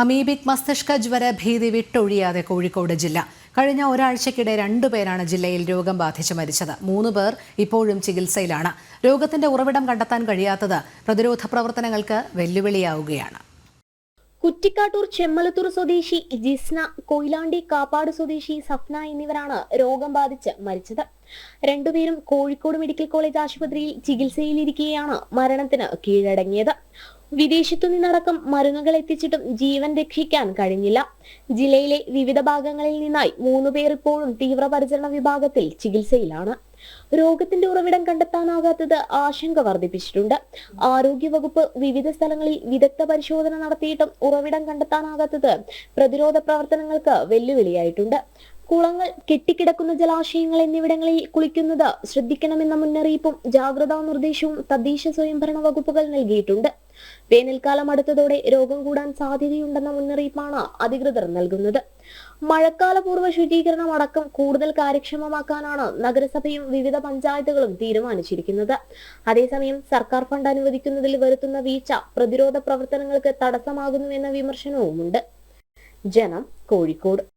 Amoebic മസ്തിഷ്ക ജ്വര ഭീതി വിട്ടൊഴിയാതെ കോഴിക്കോട് ജില്ല. കഴിഞ്ഞ ഒരാഴ്ചക്കിടെ രണ്ടുപേരാണ് ജില്ലയിൽ രോഗം ബാധിച്ച് മരിച്ചത്. മൂന്ന് പേർ ഇപ്പോഴും ചികിത്സയിലാണ്. രോഗത്തിന്റെ ഉറവിടം കണ്ടെത്താൻ കഴിയാത്തത് പ്രതിരോധ പ്രവർത്തനങ്ങൾക്ക് വെല്ലുവിളിയാവുകയാണ്. കുറ്റിക്കാട്ടൂർ ചെമ്മലത്തൂർ സ്വദേശി ജിസ്ന കൊയിലാണ്ടി കാപ്പാട് സ്വദേശി സഫ്ന എന്നിവരാണ് രോഗം ബാധിച്ച് മരിച്ചത്. രണ്ടുപേരും കോഴിക്കോട് മെഡിക്കൽ കോളേജ് ആശുപത്രിയിൽ ചികിത്സയിലിരിക്കെയാണ് മരണത്തിന് കീഴടങ്ങിയത്. വിദേശത്തു നിന്നടക്കം മരുന്നുകൾ എത്തിച്ചിട്ടും ജീവൻ രക്ഷിക്കാൻ കഴിഞ്ഞില്ല. ജില്ലയിലെ വിവിധ ഭാഗങ്ങളിൽ നിന്നായി മൂന്ന് പേർ ഇപ്പോഴും തീവ്രപരിചരണ വിഭാഗത്തിൽ ചികിത്സയിലാണ്. രോഗത്തിന്റെ ഉറവിടം കണ്ടെത്താനാകാത്തത് ആശങ്ക വർദ്ധിപ്പിച്ചിട്ടുണ്ട്. ആരോഗ്യവകുപ്പ് വിവിധ സ്ഥലങ്ങളിൽ വിദഗ്ധ പരിശോധന നടത്തിയിട്ടും ഉറവിടം കണ്ടെത്താനാകാത്തത് പ്രതിരോധ പ്രവർത്തനങ്ങൾക്ക് വെല്ലുവിളിയായിട്ടുണ്ട്. കുളങ്ങൾ കെട്ടിക്കിടക്കുന്ന ജലാശയങ്ങൾ എന്നിവിടങ്ങളിൽ കുളിക്കുന്നത് ശ്രദ്ധിക്കണമെന്ന മുന്നറിയിപ്പും ജാഗ്രതാ നിർദ്ദേശവും തദ്ദേശ സ്വയംഭരണ വകുപ്പുകൾ നൽകിയിട്ടുണ്ട്. വേനൽക്കാലം അടുത്തതോടെ രോഗം കൂടാൻ സാധ്യതയുണ്ടെന്ന മുന്നറിയിപ്പാണ് അധികൃതർ നൽകുന്നത്. മഴക്കാലപൂർവ ശുചീകരണം അടക്കം കൂടുതൽ കാര്യക്ഷമമാക്കാനാണ് നഗരസഭയും വിവിധ പഞ്ചായത്തുകളും തീരുമാനിച്ചിരിക്കുന്നത്. അതേസമയം സർക്കാർ ഫണ്ട് അനുവദിക്കുന്നതിൽ വരുത്തുന്ന വീഴ്ച പ്രതിരോധ പ്രവർത്തനങ്ങൾക്ക് തടസ്സമാകുന്നുവെന്ന വിമർശനവുമുണ്ട്. ജനം കോഴിക്കോട്.